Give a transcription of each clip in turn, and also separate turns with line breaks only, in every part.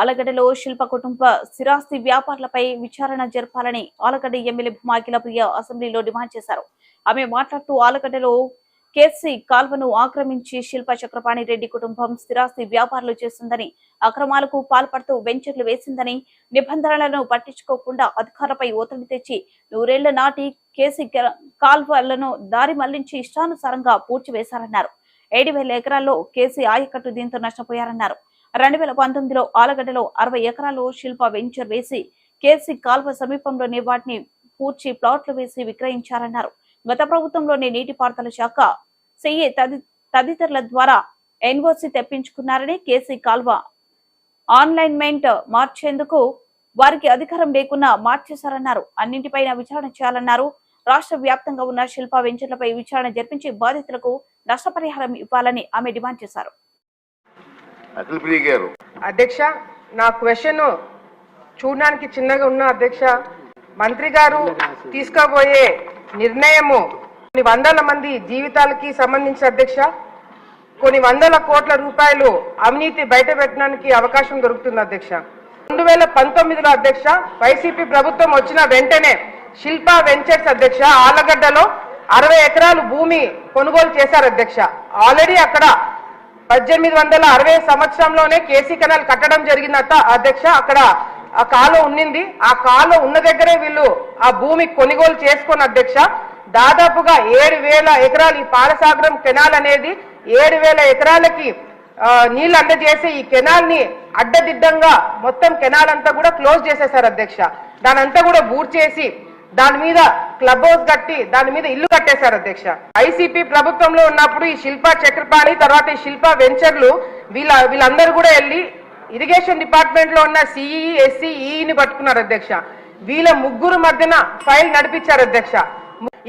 ఆలగడ్డలో శిల్ప కుటుంబ స్థిరాస్తి వ్యాపారులపై విచారణ జరపాలని ఆలగడ్డ ఎమ్మెల్యే భూమాకిల ప్రియ అసెంబ్లీలో డిమాండ్ చేశారు. ఆమె మాట్లాడుతూ ఆలగడ్డలో కేసీ కాల్వను ఆక్రమించి శిల్ప చక్రపాణి రెడ్డి కుటుంబం స్థిరాస్తి వ్యాపారాలు చేస్తుందని అక్రమాలకు పాల్పడుతూ వెంచర్లు వేసిందని నిబంధనలను పట్టించుకోకుండా అధికారులపై ఒత్తిడి తెచ్చి నూరేళ్ళ నాటి కేసీ కాల్వలను దారి మళ్ళించి ఇష్టానుసారంగా పూడ్చివేశారన్నారు. ఏడు వేల ఎకరాల్లో కేసీ ఆయకట్టు దీంతో నష్టపోయారన్నారు. రెండు వేల పంతొమ్మిదిలో ఆలగడ్డలో అరవై ఎకరాల్లో శిల్ప వెంచర్ వేసి కేసీ కాల్వ సమీపంలోనే వాటిని పూడ్చి ప్లాట్లు వేసి విక్రయించారన్నారు. గత ప్రభుత్వంలోని నీటిపారుదల శాఖ సిఏ తది తదితరుల ద్వారా ఎన్ఓసి తెప్పించుకున్నారని కేసీ కాల్వ ఆన్లైన్మెంట్ మార్చేందుకు వారికి అధికారం లేకున్నా మార్చేశారన్నారు. అన్నింటిపైన విచారణ చేయాలన్నారు. రాష్ట్ర వ్యాప్తంగా ఉన్న శిల్ప వెంచర్లపై విచారణ జరిపించి బాధితులకు నష్టపరిహారం ఇవ్వాలని ఆమె డిమాండ్ చేశారు.
అఖిల్ ప్రియ గారు.
అధ్యక్ష నా క్వశ్చన్ చూడడానికి చిన్నగా ఉన్న అధ్యక్ష మంత్రి గారు తీసుకోబోయే నిర్ణయము కొన్ని వందల మంది జీవితాలకి సంబంధించి అధ్యక్ష కొన్ని వందల కోట్ల రూపాయలు అవినీతి బయట పెట్టడానికి అవకాశం దొరుకుతుంది అధ్యక్ష. రెండు వేల పంతొమ్మిదిలో అధ్యక్ష వైసీపీ ప్రభుత్వం వచ్చిన వెంటనే శిల్పా వెంచర్స్ అధ్యక్ష ఆలగడ్డలో అరవై ఎకరాలు భూమి కొనుగోలు చేశారు అధ్యక్ష. ఆల్రెడీ అక్కడ పద్దెనిమిది వందల అరవై సంవత్సరంలోనే కేసీ కెనాల్ కట్టడం జరిగిందట. అధ్యక్ష అక్కడ ఆ కాలు ఉన్నింది. ఆ కాలువ ఉన్న దగ్గరే వీళ్ళు ఆ భూమి కొనుగోలు చేసుకున్న అధ్యక్ష దాదాపుగా ఏడు వేల ఎకరాలు ఈ పాలసాగరం కెనాల్ అనేది ఏడు వేల ఎకరాలకి నీళ్ళు నీళ్ళు అందజేసి ఈ కెనాల్ని అడ్డదిడ్డంగా మొత్తం కెనాల్ అంతా కూడా క్లోజ్ చేసేశారు అధ్యక్ష. దానంతా కూడా బూట్ చేసి దాని మీద క్లబ్ హౌస్ కట్టి దాని మీద ఇల్లు కట్టేశారు అధ్యక్ష. ఐసీపీ ప్రభుత్వంలో ఉన్నప్పుడు ఈ శిల్ప చక్రపాణి తర్వాత ఈ శిల్ప వెంచర్లు వీళ్ళ వీళ్ళందరూ కూడా వెళ్ళి ఇరిగేషన్ డిపార్ట్మెంట్లో ఉన్న సిఈ ఎస్సీ ఈని పట్టుకున్నారు అధ్యక్ష. వీళ్ళ ముగ్గురు మధ్యన ఫైల్ నడిపించారు అధ్యక్ష.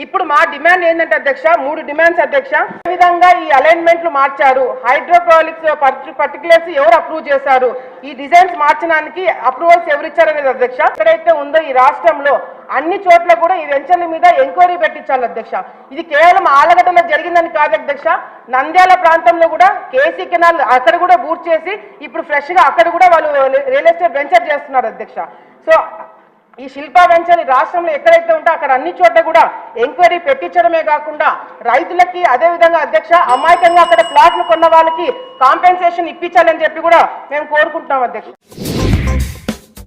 ఇప్పుడు మా డిమాండ్ ఏంటంటే అధ్యక్ష మూడు డిమాండ్స్ అధ్యక్ష. ఏ విధంగా ఈ అలైన్మెంట్లు మార్చారు? హైడ్రోక్రాలిక్స్ పర్టికులర్స్ ఎవరు అప్రూవ్ చేశారు? ఈ డిజైన్స్ మార్చడానికి అప్రూవల్స్ ఎవరు ఇచ్చారనేది అధ్యక్ష. ఎక్కడైతే ఉందో ఈ రాష్ట్రంలో అన్ని చోట్ల కూడా ఈ వెంచర్ల మీద ఎంక్వైరీ పెట్టించాలి అధ్యక్ష. ఇది కేవలం ఆలగడ్డలో జరిగిందని కాదు అధ్యక్ష. నంద్యాల ప్రాంతంలో కూడా కేసీ కెనాల్ అక్కడ కూడా బూట్ చేసి ఇప్పుడు ఫ్రెష్గా అక్కడ కూడా వాళ్ళు రియల్ ఎస్టేట్ వెంచర్ చేస్తున్నారు అధ్యక్ష. సో ఈ శిల్పా వెంచర్ రాష్ట్రంలో ఎక్కడైతే ఉంటే అక్కడ అన్ని చోట్ల కూడా ఎంక్వైరీ పెట్టించడమే కాకుండా రైతులకి అదే విధంగా అధ్యక్ష అమాయకంగా అక్కడ ప్లాట్లు కొన్న వాళ్ళకి కాంపెన్సేషన్ ఇప్పించాలని చెప్పి కూడా మేము కోరుకుంటున్నాం అధ్యక్ష.